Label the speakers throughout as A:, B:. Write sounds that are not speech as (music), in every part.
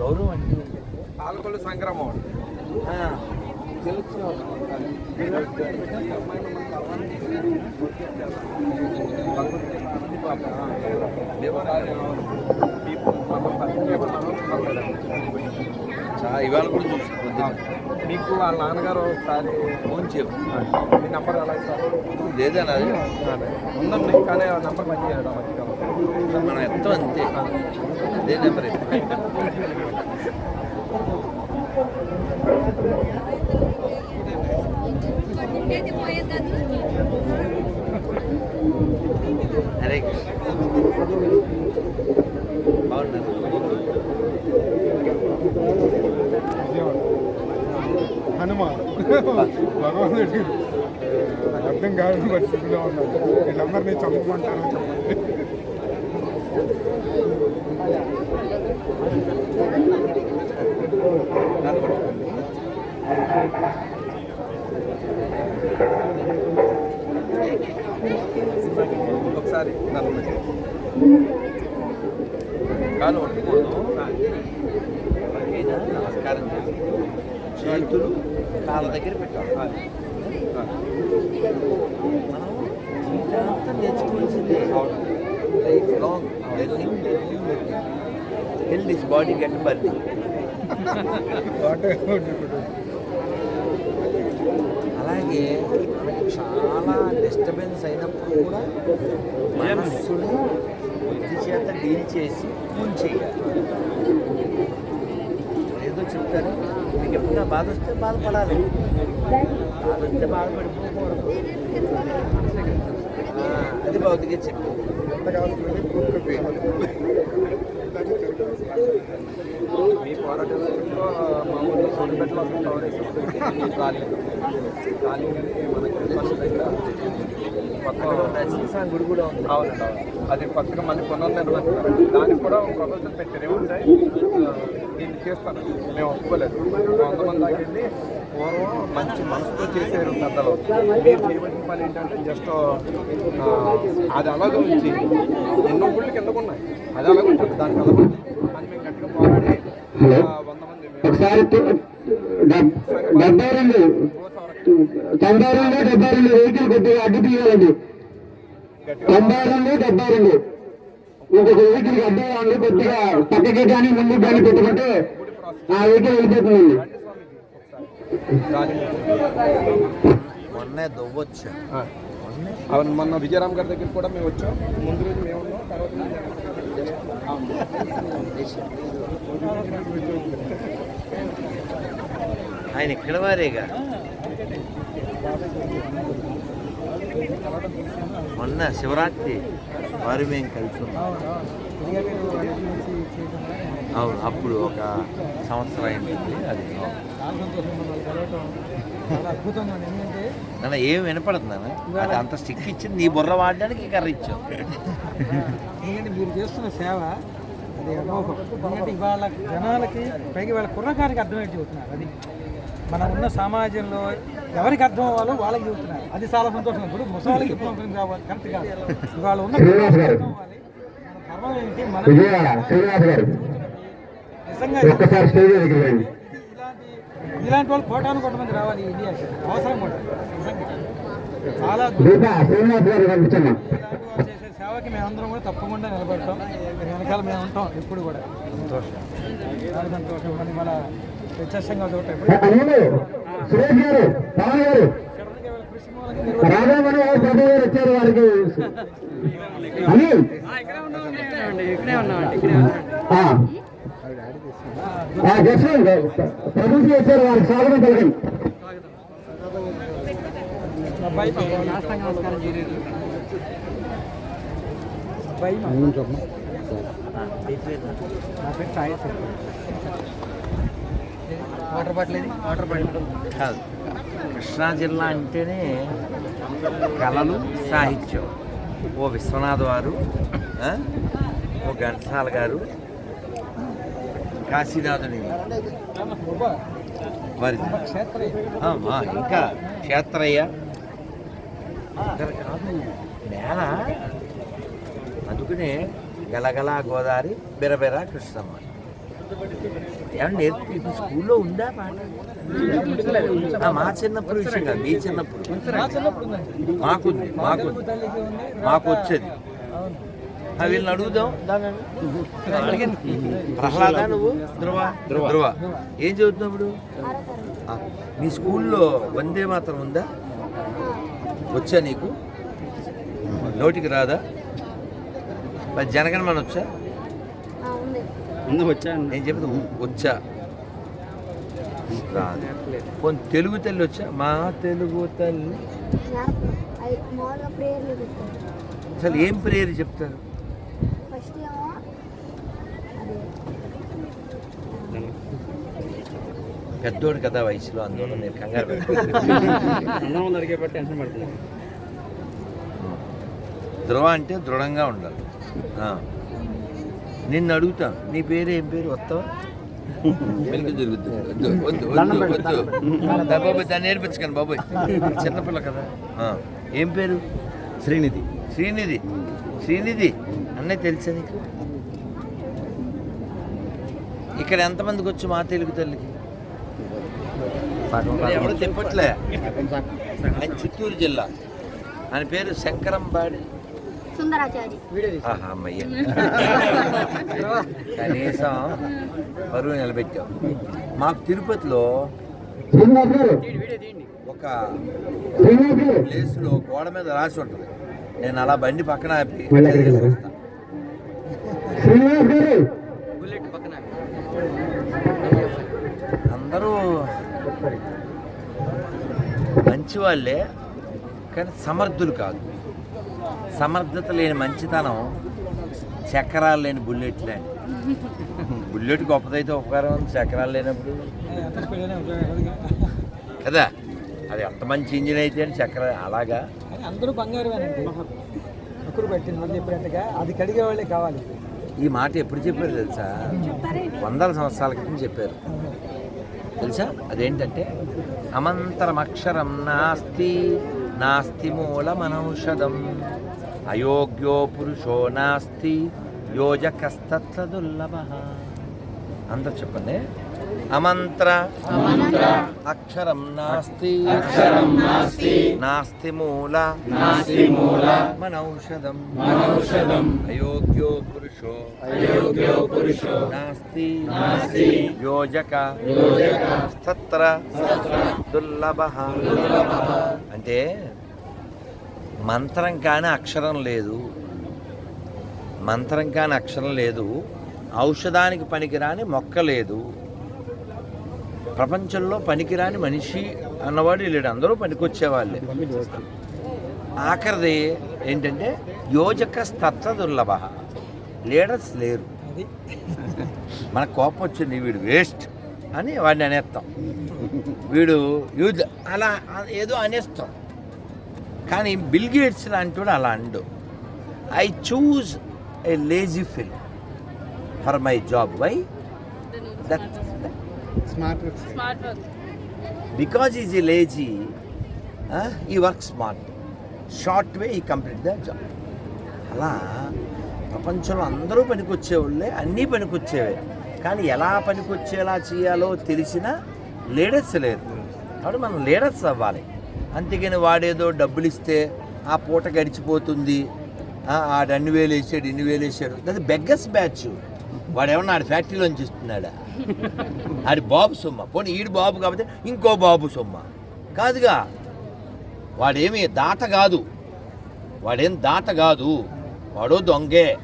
A: గౌరవం అంటే
B: పాలకొల్లు సంక్రమం
A: ఇవాళ కూడా చూసుకుంది
B: మీకు వాళ్ళ నాన్నగారు ఒకసారి
A: ఫోన్ చెప్పు
B: మీ నంబర్ ఎలా ఇస్తారు.
A: లేదా నాది
B: ఉందండి కానీ ఆ నంబర్ మంచి చేయడం మంచిగా
A: మనం ఎంతో అంతే. అదే నెంబర్ ఎప్పుడు
C: ఏది పోయేది కాదు
A: హరే కృష్ణ. బాగున్నారు?
D: హనుమ. భగవానుడు నాకు అర్థం కాని పరిస్థితిలో ఉన్నాడు. వీళ్ళందరినీ చంపమంటారు చెప్పండి.
B: ఒకసారి నన్ను
A: కాలు పట్టుకోదు నమస్కారం చేతులు కాళ్ళ దగ్గర పెట్టాలి. మనం జీవితాంతం నేర్చుకోవాల్సిందే. Life long learning learning learning till this body get burning అలాగే మనకి చాలా డిస్టర్బెన్స్ అయినప్పుడు కూడా మనస్సుని బుద్ధి చేత డీల్ చేసి పూన్ చేయాలి. ఏదో చెప్తారు మీకు ఎప్పుడైనా బాధ వస్తే బాధపడాలి. బాధ వస్తే బాధపడిపోకూడదు. అది భౌతిక చెప్పు
B: మీ పోరాటంలో మామూలు సొంతలో ఖాళీ ఖాళీ అని మనకి ఫస్ట్ దగ్గర కొత్త
A: గుడి కూడా ఉంది
B: అవునండి అవును అది పక్కన మళ్ళీ పునర్నిర్మిస్తారు దానికి కూడా ఒక ప్రపోజల్ పెట్టారు ఏముంటాయి దీన్ని చేస్తాను. మేము ఒప్పుకోలేదు. వంద మంది ఆగింది పూర్వం మంచి మనసుతో చేశారు పెద్దలు. మీరు చేయవలసిన పని ఏంటంటే జస్ట్ అది అలాగే ఉంచి ఎన్నో గుళ్ళు కిందకున్నాయి అది అలాగే ఉంటుంది. దానికి అలాగే ఉంది. అని మేము గట్టిగా పోరాడి ఆ, వంద మంది మేము
E: ఒకసారి డెబ్బై రెండు తొంభై రెండు డెబ్బై రెండు. వెహికల్ కొద్దిగా అడ్డు తీయాలండి. తొంభై రెండు డెబ్బై రెండు. ఇంకొక వెహికల్ అడ్డు ఇవ్వండి కొద్దిగా పక్కకి కానీ ముందుకు కానీ పెట్టుకుంటే ఆ వెహికల్ వెళ్ళిపోతుందండి.
A: మొన్నే దొవ్వొచ్చా.
B: అవును మొన్న విజయరామ్ గారి దగ్గర కూడా మేము వచ్చాం. ముందు రోజు మేము ఉన్నాం తర్వాత
A: ఆయన ఇక్కడ వారేగా? మొన్న శివరాత్రి వారు మేము కలిసి ఉన్నాం అవును అప్పుడు ఒక సంవత్సరం అయింది అది.
D: అద్భుతంగా
A: నన్ను ఏం వినపడుతుందా అది అంత స్టిక్ ఇచ్చింది నీ బుర్ర వాడడానికి కర్ర ఇచ్చావు.
D: ఎందుకంటే మీరు చేస్తున్న సేవ అది అమోఘం ఎందుకంటే ఇవాళ జనాలకి పైగా వాళ్ళ కుర్రకారికి అర్థమయ్యేది చెబుతున్నారు. అది మనం ఉన్న సమాజంలో ఎవరికి అర్థం అవ్వాలో వాళ్ళకి చెబుతున్నారు. అది చాలా సంతోషం. ఇప్పుడు ముసలికి ఇప్పుడు కావాలి కరెక్ట్ కాదు. ఇవాళ ఉన్న ఇలాంటి వాళ్ళు కోటాను కోట మంది రావాలి ఇండియాకి. అవసరం కూడా. నిజంగా. చాలా సేవకి మేమందరం కూడా తప్పకుండా నిలబడతాం. వెనకాల మేము ఉంటాం ఎప్పుడు కూడా.
A: సంతోషం.
D: చాలా సంతోషం మన వ్యత్యాసంగా చూడటం
E: అనిల్ సురేష్ గారు పవన్ గారు.
D: కృషి మూలంగా మీరు
E: రాధామణి గారు ప్రభు గారు వచ్చారు వారికి. అనిల్. ఆ. ఆ, జస్వంత్ ప్రభుజీ వచ్చారు వారికి స్వాగతం
D: అబ్బాయి నాష్టంగా నమస్కారం చేయలేదు అబ్బాయి మా- నా పేరు సాయి సార్. వాటర్ బాటిల్ ఏది వాటర్ బాటిల్
A: కాదు కృష్ణా జిల్లా అంటేనే కళలు సాహిత్యం. ఓ విశ్వనాథ్ వారు ఆ? ఓ ఘంటసాల గారు కాశీనాథుని. వారి ఇంకా క్షేత్రయ్య. నేల. అందుకనే గలగల గోదావరి బిరబిర కృష్ణమ్మ. నేర్పి ఇప్పుడు స్కూల్లో ఉందా పాట మా చిన్నప్పుడు విషయం కాదు మీ చిన్నప్పుడు. మాకుంది మాకుంది మాకు వచ్చేది వీళ్ళని అడుగుదాం. ప్రహ్లాద నువ్వు? ధ్రువ. ధ్రువ. ఏం చదువుతున్నావు ఆ, మీ స్కూల్లో వందే మాత్రం ఉందా? వచ్చా నీకు? నోటికి రాదా? మరి జనగణమన వచ్చా?
C: ఉంది.
A: నేను చెప్పేది వచ్చా. రాదు కొన్ని తెలుగు తల్లి వచ్చా? మా తెలుగు తల్లి. అసలు ఏం ప్రేయర్ చెప్తారు?
C: ఫస్ట్ ఏమో అదే.
A: పెద్దోడు కదా వయసులో అందువల్ల నేను కంగారు పెట్టాను. ధ్రువ అంటే దృఢంగా ఉండాలి. నిన్ను అడుగుతాను నీ పేరు ఏం పేరు? వస్తావా? వద్దు వద్దు వద్దు బాబాయ్ దాన్ని నేర్పించకండి బాబాయ్. చిన్నపిల్ల కదా. ఆ. ఏం పేరు? శ్రీనిధి. శ్రీనిధి. శ్రీనిధి. అన్నయ్య తెలుసా నీకు? ఇక్కడ ఎంతమందికి వచ్చి మా తెలుగు తల్లికి? ఎవరు తిప్పట్లే? ఆయన చిత్తూరు జిల్లా. ఆయన పేరు శంకరంబాడి.
C: సుందరాచారి.
A: ఆహా, అమ్మయ్య. (laughs) కనీసం పరువు నిలబెట్టావు. మాకు తిరుపతిలో ఒక ప్లేస్లో గోడ మీద రాసి ఉంటుంది. నేను అలా బండి పక్కన ఆపి అందరూ మంచి వాళ్ళే కానీ సమర్థులు కాదు. సమర్థత లేని మంచితనం చక్రాలు లేని బుల్లెట్ లేని బుల్లెట్ గొప్పదైతే ఉపకారం ఉంది చక్రాలు లేనప్పుడు. కదా? అది ఎంత మంచి ఇంజిన్ అయితే చక్ర అలాగా.
D: అందరూ చెప్పినట్టుగా అది కడిగే వాళ్ళే కావాలి.
A: ఈ మాట ఎప్పుడు చెప్పారు తెలుసా? వందల సంవత్సరాల క్రితం చెప్పారు. తెలుసా? అదేంటంటే అమంతరమక్షరం నాస్తి నాస్తి మూలమనౌషధం. అయోగ్యో పురుషో నాస్తి యోజకస్తత్ర దుర్లభ అందరు చెప్పండి. అమంత్ర అక్షరం నాస్తి అక్షరం నాస్తి నాస్తి మూల నాస్తి మూల మనౌషధం మనౌషధం అయోగ్యో పురుషో అయోగ్యో పురుషో నాస్తి నాస్తి యోజక యోజక దుర్లభ. అంటే మంత్రం కాని అక్షరం లేదు. మంత్రం కాని అక్షరం లేదు. ఔషధానికి పనికిరాని మొక్క లేదు. ప్రపంచంలో పనికిరాని మనిషి అన్నవాడు లేడు. అందరూ పనికొచ్చేవాళ్ళే. ఆఖరిది ఏంటంటే యోజక స్తత్వ దుర్లభ. లీడర్స్ లేరు. మన కోపం వచ్చింది వీడు వేస్ట్ అని వాడిని అనేస్తాం. వీడు యూజ్ అలా ఏదో అనేస్తాం. కానీ బిల్ గేట్స్ లాంటి వాడు అలా and. I choose a lazy fill for my job. Why? That
C: smart work.
A: Because is he lazy he work smart. Short way he complete the job. అలా ప్రపంచంలో అందరూ పనికొచ్చేవాళ్ళే అన్నీ పనికొచ్చేవే. కానీ ఎలా పనికొచ్చేలా చేయాలో తెలిసిన లీడర్స్ లేరు. కాబట్టి మనం లీడర్స్ అవ్వాలి. అంతేగాని వాడేదో డబ్బులు ఇస్తే ఆ పూట గడిచిపోతుంది. ఆ, ఆడు అన్ని వేలు వేసాడు ఇన్ని వేలు వేసాడు. అది బెగ్గస్ బ్యాచ్. వాడు ఏమన్నా ఆడి ఫ్యాక్టరీలోంచి ఇస్తున్నాడా? ఆడి బాబు సొమ్మ. పోనీ ఈడు బాబు కాకపోతే ఇంకో బాబు సొమ్మ. కాదుగా వాడేమి దాత కాదు. వాడేం దాత కాదు. వాడో దొంగే.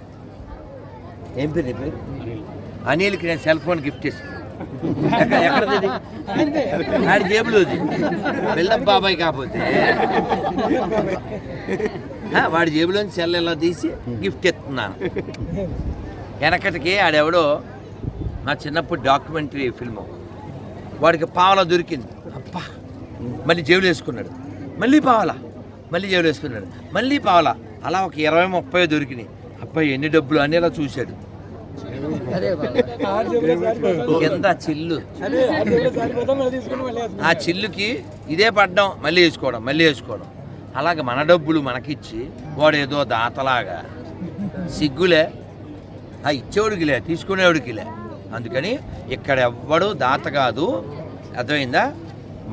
A: ఏం పేరు పేరు? అనిల్కి నేను సెల్ ఫోన్ గిఫ్ట్ ఎక్కడ ఎక్కడది ఆడి జేబులోది వెళ్ళం బాబాయ్ కాకపోతే. వాడి జేబులోంచి సెల్ ఎలా తీసి గిఫ్ట్ ఎత్తున్నాను వెనకటికి ఆడెవడో నా చిన్నప్పుడు డాక్యుమెంటరీ ఫిల్ము. వాడికి పావలా దొరికింది. అబ్బా మళ్ళీ జేబులు వేసుకున్నాడు. మళ్ళీ పావలా. మళ్ళీ జేబులు వేసుకున్నాడు. మళ్ళీ పావలా. అలా ఒక ఇరవై ముప్పై దొరికినాయి. అబ్బాయి ఎన్ని డబ్బులు అనేలా చూశాడు. కింద చిల్లు. ఆ చిల్లుకి ఇదే పడ్డం మళ్ళీ వేసుకోవడం మళ్ళీ వేసుకోవడం. అలాగే మన డబ్బులు మనకిచ్చి వాడు ఏదో దాతలాగా సిగ్గులే. ఆ ఇచ్చేవాడికిలే తీసుకునేవాడికిలే. అందుకని ఇక్కడ ఎవ్వడు దాత కాదు. అర్థమైందా?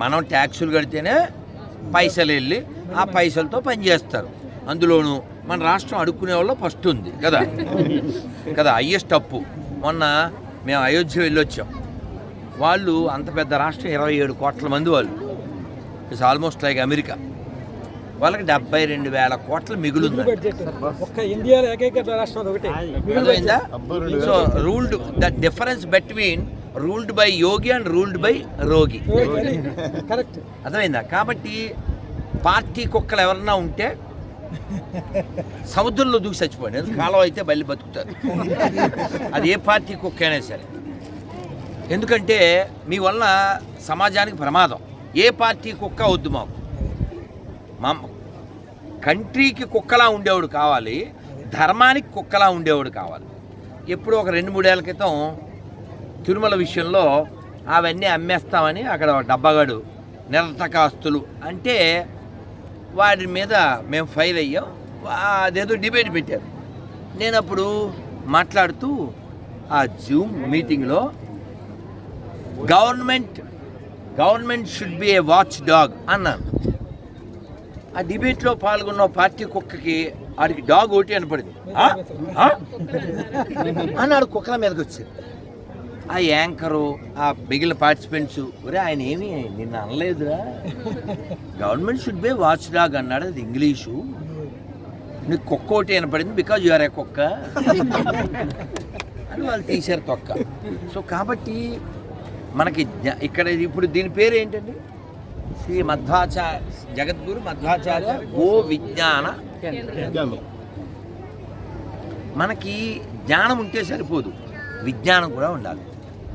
A: మనం ట్యాక్సులు కడితేనే పైసలు వెళ్ళి ఆ పైసలతో పనిచేస్తారు అందులోనూ మన రాష్ట్రం అడుక్కునే వాళ్ళు ఫస్ట్ ఉంది కదా? కదా హయ్యెస్ట్ అప్పు మొన్న మేము అయోధ్య వెళ్ళొచ్చాం. వాళ్ళు అంత పెద్ద రాష్ట్రం ఇరవై ఏడు కోట్ల మంది వాళ్ళు. ఇట్స్ ఆల్మోస్ట్ లైక్ అమెరికా వాళ్ళకి డెబ్బై రెండు వేల కోట్ల మిగులుంది so ruled the difference between ruled by Yogi and ruled by rogi
D: correct
A: అర్థమైందా? కాబట్టి పార్టీ కుక్కలు ఎవరన్నా ఉంటే సముద్రంలో దూకి చచ్చిపోయాడు. కాలం అయితే బయలు బతుకుతారు. అది ఏ పార్టీ కుక్క సరే. ఎందుకంటే మీ వల్ల సమాజానికి ప్రమాదం. ఏ పార్టీ కుక్క వద్దు మాకు. మా కంట్రీకి కుక్కలా ఉండేవాడు కావాలి ధర్మానికి కుక్కలా ఉండేవాడు కావాలి. ఎప్పుడు ఒక రెండు మూడేళ్ళ క్రితం తిరుమల విషయంలో అవన్నీ అమ్మేస్తామని అక్కడ ఒక డబ్బాగాడు నిరతకాస్తులు అంటే వాడి మీద మేము ఫైల్ అయ్యాం. అదేదో డిబేట్ పెట్టారు. నేను అప్పుడు మాట్లాడుతూ ఆ జూమ్ మీటింగ్లో government government should be a watch dog అన్నాను. ఆ డిబేట్లో పాల్గొన్న పార్టీ కుక్కకి ఆడికి డాగ్ ఒకటి అనపడింది "ఆ? ఆ?" అన్నాడు కుక్కల మీదకి వచ్చింది ఆ యాంకరు ఆ మిగిలిన పార్టిసిపెంట్స్ ఒరే ఆయన ఏమి? నిన్న అనలేదురా. Government should be watch dog అన్నాడు. అది ఇంగ్లీషు. నీకు కుక్క ఒకటి వినపడింది బికాజ్ యూఆర్ ఏ కుక్క. అని వాళ్ళు తీశారు తొక్క. సో కాబట్టి మనకి ఇక్కడ ఇప్పుడు దీని పేరు ఏంటండి? శ్రీ మధ్వాచార్య జగద్గురు మధ్వాచార్య గో విజ్ఞాన మనకి జ్ఞానం ఉంటే సరిపోదు. విజ్ఞానం కూడా ఉండాలి.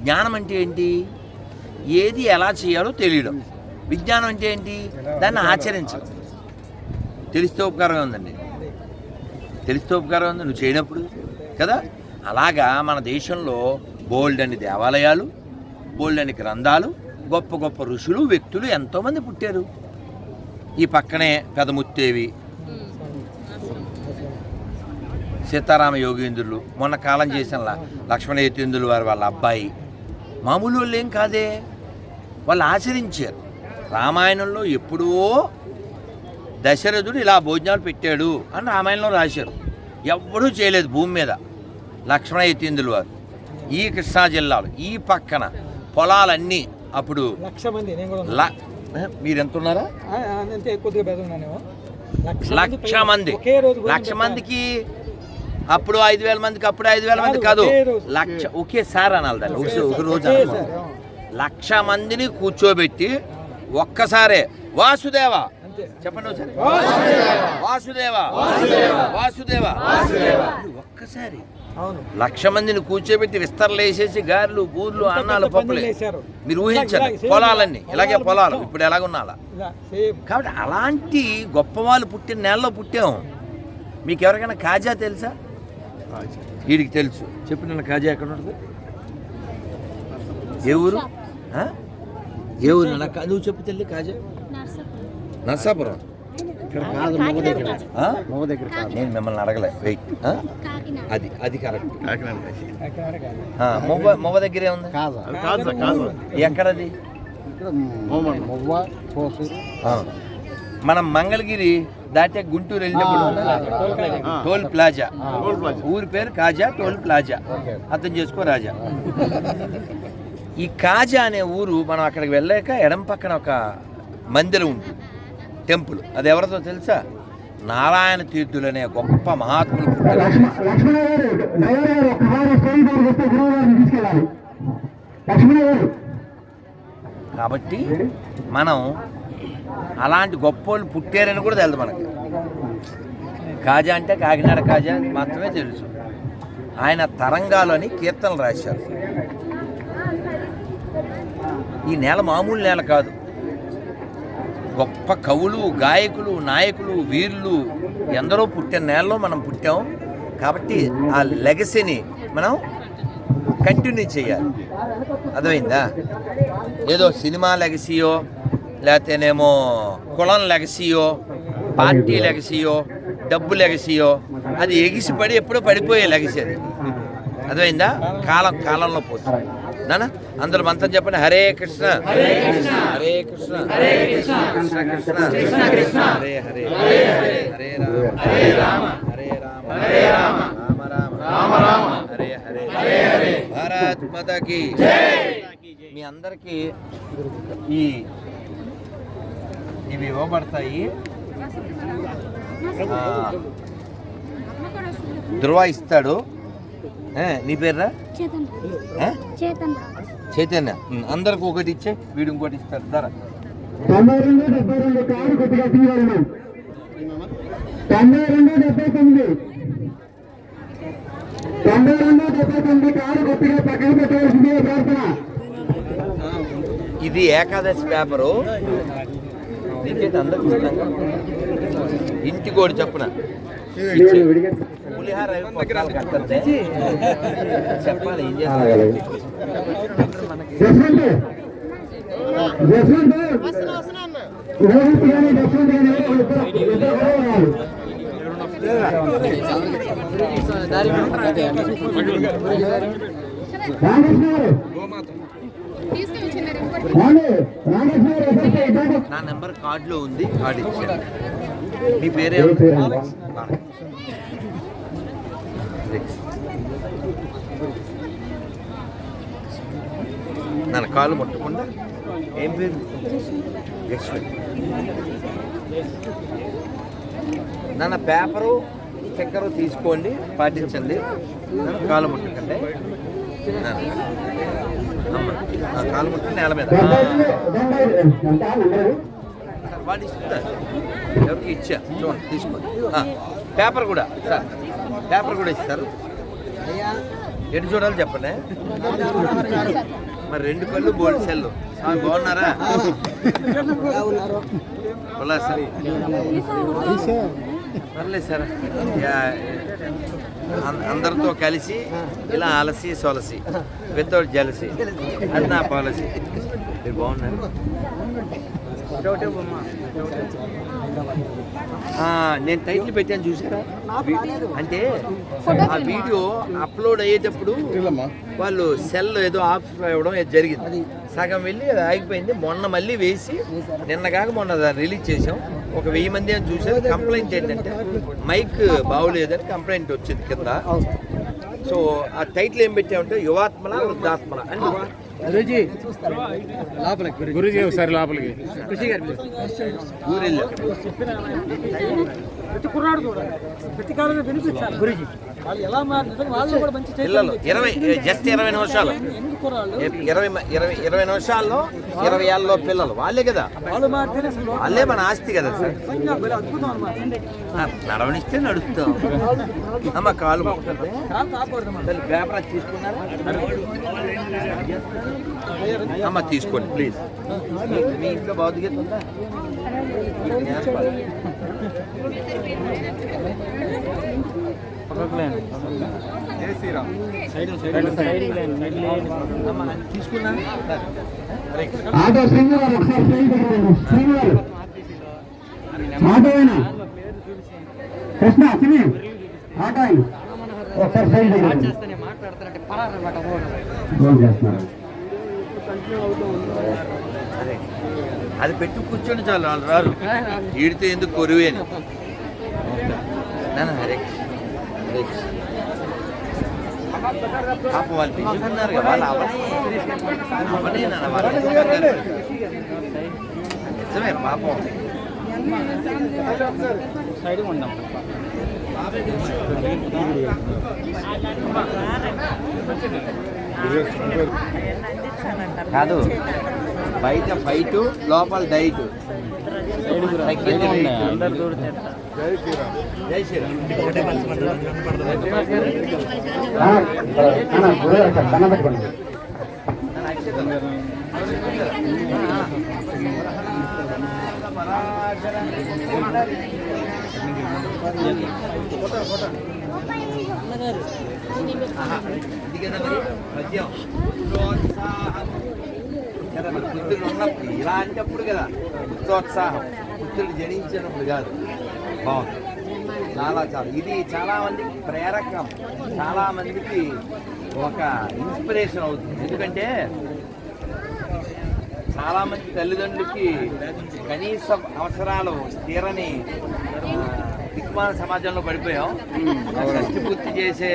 A: జ్ఞానం అంటే ఏంటి? ఏది ఎలా చేయాలో తెలియడం. విజ్ఞానం అంటే ఏంటి? దాన్ని ఆచరించడం. తెలిస్తే ఉపకారం ఉందండి. తెలిస్తే ఉపకారం ఉంది. నువ్వు చేయనప్పుడు కదా? అలాగా మన దేశంలో బోల్డ్ అని దేవాలయాలు బోల్డ్ అని గ్రంథాలు గొప్ప గొప్ప ఋషులు వ్యక్తులు ఎంతోమంది పుట్టారు. ఈ పక్కనే పెదముత్తేవి సీతారామ యోగేంద్రులు మొన్న కాలం చేసిన లక్ష్మణ యతీంద్రులు వారి వాళ్ళ అబ్బాయి మామూలు వాళ్ళు ఏం కాదే. వాళ్ళు ఆచరించారు. రామాయణంలో ఎప్పుడో దశరథుడు ఇలా భోజనాలు పెట్టాడు అని రామాయణంలో రాశారు. ఎవ్వడూ చేయలేదు భూమి మీద. లక్ష్మణ యతీంద్రులు వారు. ఈ కృష్ణా జిల్లాలో ఈ పక్కన పొలాలన్నీ అప్పుడు మీరు ఎంత ఉన్నారా లక్ష మంది లక్ష. మందికి అప్పుడు ఐదు వేల మందికి అప్పుడు ఐదు వేల మంది
D: కాదు.
A: లక్ష ఒకేసారి అనాలి దాన్ని. ఒక రోజు. లక్ష మందిని కూర్చోబెట్టి ఒక్కసారే వాసుదేవ. చెప్పండి ఒకసారి. వాసుదేవ. వాసుదేవ. ఒక్కసారి లక్ష మందిని కూర్చోబెట్టి విస్తరలు వేసేసి గారెలు బూర్లు అన్నాలు పప్పులు. మీరు
D: సేమ్
A: పొలాలన్నీ. ఇలాగే
D: పొలాలు.
A: ఇప్పుడు ఎలాగున్నాలా కాబట్టి అలాంటి గొప్ప వాళ్ళు పుట్టిన నెలలో పుట్టాం. మీకు ఎవరికైనా కాజా తెలుసా? వీడికి తెలుసు. చెప్పు నిన్న కాజా ఎక్కడ ఉంటుంది? ఏ ఊరు? ఏ ఊరు నాన్న? కా- నువ్వు చెప్పు తల్లి కాజా. నర్సాపురం. ఆ? నేను మిమ్మల్ని అడగలే. వెయిట్ అది అది కరెక్ట్.
D: కాదు
A: మొవ్వ మొవ్వ దగ్గరే ఉంది? ఎక్కడది? ఆ. మనం మంగళగిరి దాటే గుంటూరు వెళ్ళినప్పుడు టోల్ ప్లాజా. ఊరి పేరు కాజా టోల్ ప్లాజా. అర్థం చేసుకో రాజా. ఈ కాజా అనే ఊరు మనం అక్కడికి వెళ్ళాక ఎడం పక్కన ఒక మందిరం ఉంది టెంపుల్. అది ఎవరితో తెలుసా? నారాయణ తీర్థులు అనే గొప్ప మహాత్ములు కాబట్టి మనం అలాంటి గొప్పోళ్ళు పుట్టారని కూడా తెలియదు మనకి. కాజా అంటే కాకినాడ కాజా అని మాత్రమే తెలుసు. ఆయన తరంగాలు అని కీర్తనలు రాశారు. ఈ నేల మామూలు నేల కాదు. గొప్ప కవులు గాయకులు నాయకులు వీరులు ఎందరో పుట్టిన నేలలో మనం పుట్టాం. కాబట్టి ఆ లెగసీని మనం కంటిన్యూ చేయాలి. అర్థమైందా? ఏదో సినిమా లెగసీయో లేకపోతేనేమో కులం లెగసీయో పార్టీ లెగసీయో డబ్బు లెగసీయో అది ఎగిసిపడి ఎప్పుడో పడిపోయే లెగసీ అది. అర్థమైందా? కాలం కాలంలో పోతుంది. నానా? అందరూ మంత్రం చెప్పండి హరే కృష్ణ. హరే కృష్ణ. హరే కృష్ణ. హరే కృష్ణ. కృష్ణ హరే హరే. హరే రామ. హరే రామ. హరే రామ. హరే రామ. రామ. రామ రామ. రామ హరే హరే. హరే హరే. భారత్ మాతాకి మీ అందరికీ ఈ ఇవి ఇవ్వబడతాయి. ధృవ ఇస్తాడు. నీ పేర్రా?
C: చేతన్
A: ఏ?
C: చేతన్
A: చైతన్య. అందరికి ఒకటి ఇచ్చే వీడు ఇంకోటి ఇస్తాడు. ధర.
E: తొంభై రెండు డెబ్బై రెండు కారు కొద్దిగా తీయగలను తొంభై రెండు డెబ్బై తొమ్మిది. తొంభై రెండు డెబ్బై తొమ్మిది కారు కొద్దిగా పక్కన పెట్టవలసింది ప్రార్థన?
A: ఇది ఏకాదశి పేపరు. నీకైతే అందరికి ఇస్తాను ఇంటికి ఒకటి చెప్పున. పులిహార. చెప్పాలి ఏం నా నెంబర్ కార్డులో ఉంది కార్డు ఇచ్చాను. మీ పేరే? నన్ను. కాలు ముట్టకుండా ఏం పేరు? నన్న పేపరు స్టిక్కరు తీసుకోండి పాటించండి. కాలు ముట్టకండి. కాలు ముట్ట నేల మీద
E: డెబ్బై
A: వాడు ఇస్తారు ఎవరికి ఇచ్చా చూడండి తీసుకోండి పేపర్ కూడా సార్ పేపర్ కూడా ఇస్తారు ఎటు చూడాలి చెప్పండి మరి రెండు కళ్ళు బోల్డ్ సెల్లు బాగున్నారా ఉల్లాస్ సార్ పర్లేదు సార్ యా, అందరితో కలిసి ఇలా అలసి సొలసి వితౌట్ జలసి అది నా పాలసీ. మీరు బాగున్నారు? నేను టైటిల్ పెట్టాను చూసారా? అంటే ఆ వీడియో అప్లోడ్ అయ్యేటప్పుడు వాళ్ళు సెల్ ఏదో ఆఫ్ అవ్వడం ఏదో జరిగింది. సగం వెళ్ళి అది ఆగిపోయింది. మొన్న మళ్ళీ వేసి నిన్న కాక మొన్న దాన్ని రిలీజ్ చేసాం ఒక వెయ్యి మంది అని చూసారు కంప్లైంట్ ఏంటంటే మైక్ బాగోలేదని కంప్లైంట్ వచ్చింది కింద. సో ఆ టైటిల్ ఏం పెట్టామంటే యువాత్మల వృద్ధాత్మల. అంటే
F: గురుజీ ఒకసారి లోపలికి.
A: ఊరెళ్ళాం
D: ప్రతి కుర్రాడు కూడా ప్రతి కాలంలో వినిపించాలి.
A: పిల్లలు ఇరవై జస్ట్ ఇరవై నిమిషాలు. ఇరవై ఇరవై ఇరవై నిమిషాల్లో ఇరవై ఏళ్ళలో పిల్లలు వాళ్ళే కదా.
D: వాళ్ళు
A: మన ఆస్తి కదా సార్. నడవనిస్తే నడుస్తాం. అమ్మ కాలు పేపర్ తీసుకున్నారా? అమ్మ తీసుకోండి ప్లీజ్. మీ ఇంట్లో ఉందా? నేర్పాలి.
E: ఆటో శ్రీనివారు ఒకసారి. శ్రీనివారు ఆటో ఆయన కృష్ణ సిని ఆటో ఒకసారి సైడ్ పెట్టండి. ఫోన్ చేస్తున్నారు
A: అదే అది పెట్టి కూర్చొని చాలు వాళ్ళు రారు ఈడితే ఎందుకు కొరువే అని నాన్న, హరే. పాపం వాళ్ళు పెంచుకున్నారు కదా. వాళ్ళు వాళ్ళు పాపం కాదు బయట ఫైట్ లోపల డైట్ ప్రోత్సాహం కదా మరి పుత్రులు ఉన్నప్పుడు ఇలా అంటప్పుడు కదా ప్రోత్సాహం పుత్రులు జనించినప్పుడు కాదు. బాగుంది. చాలా చాలా. ఇది చాలా మందికి ప్రేరకం. చాలా మందికి
C: ఒక ఇన్స్పిరేషన్ అవుతుంది. ఎందుకంటే చాలామంది తల్లిదండ్రులకి కనీస అవసరాలు తీరని దిక్మాల సమాజంలో పడిపోయాం. షష్టి పూర్తి చేసే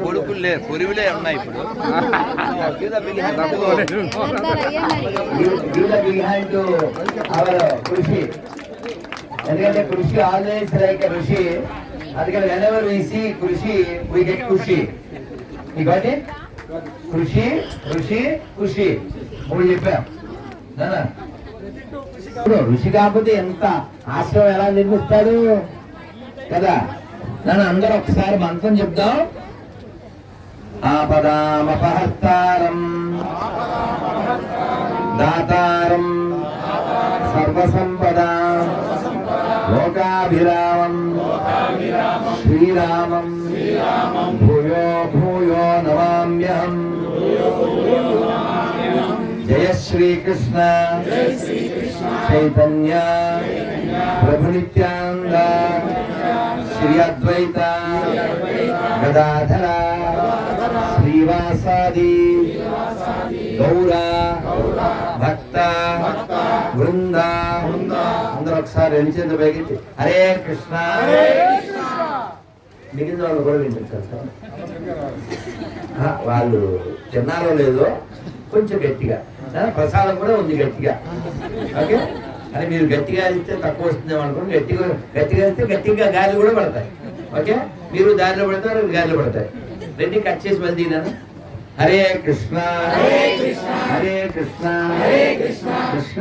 C: కొడుకులు లేరు కొరివిలే ఉన్నాయి ఇప్పుడు.
A: కృషి. ఎందుకంటే కృషి ఆల్వేస్ లైక్ ఋషి అందుకని వెనెవర్ వి సీ కృషి వి గెట్ ఖుషి ఇంకోటి కృషి ఋషి ఖుషి మూడు చెప్పాం. ఋషి కాకపోతే ఎంత ఆశ్రమం ఎలా నిర్మిస్తాడు కదా? నన్ను అందరూ ఒకసారి మంత్రం చెప్దాం. ఆపదామపహర్తారం. దాతారం. సర్వసంపద. లోకాభిరామం. శ్రీరామం. భూయో భూయో నమామ్యహం జయ శ్రీకృష్ణ. చైతన్య. ప్రభు నిత్యానంద శ్రీ అద్వైత గదాధర శ్రీవాసాది గౌర భక్త వృంద అందరూ ఒకసారి రెండు చేతులు పైకి హరే కృష్ణ! మిగిలిన వాళ్ళు కూడా వినిపించారు వాళ్ళు తిన్నారో లేదో కొంచెం గట్టిగా ప్రసాదం కూడా ఉంది గట్టిగా. ఓకే? అని మీరు గట్టిగా ఇస్తే తక్కువ వస్తుందేమో అనుకోండి గట్టిగా గట్టిగా ఇస్తే గట్టిగా గాలి కూడా పడతాయి. ఓకే? మీరు దారిలో పడతారు గాలిలో పడతాయి. రెండు కట్ చేసి మళ్ళీ తినాను హరే కృష్ణ. హరే కృష్ణ. హరే కృష్ణ. కృష్ణ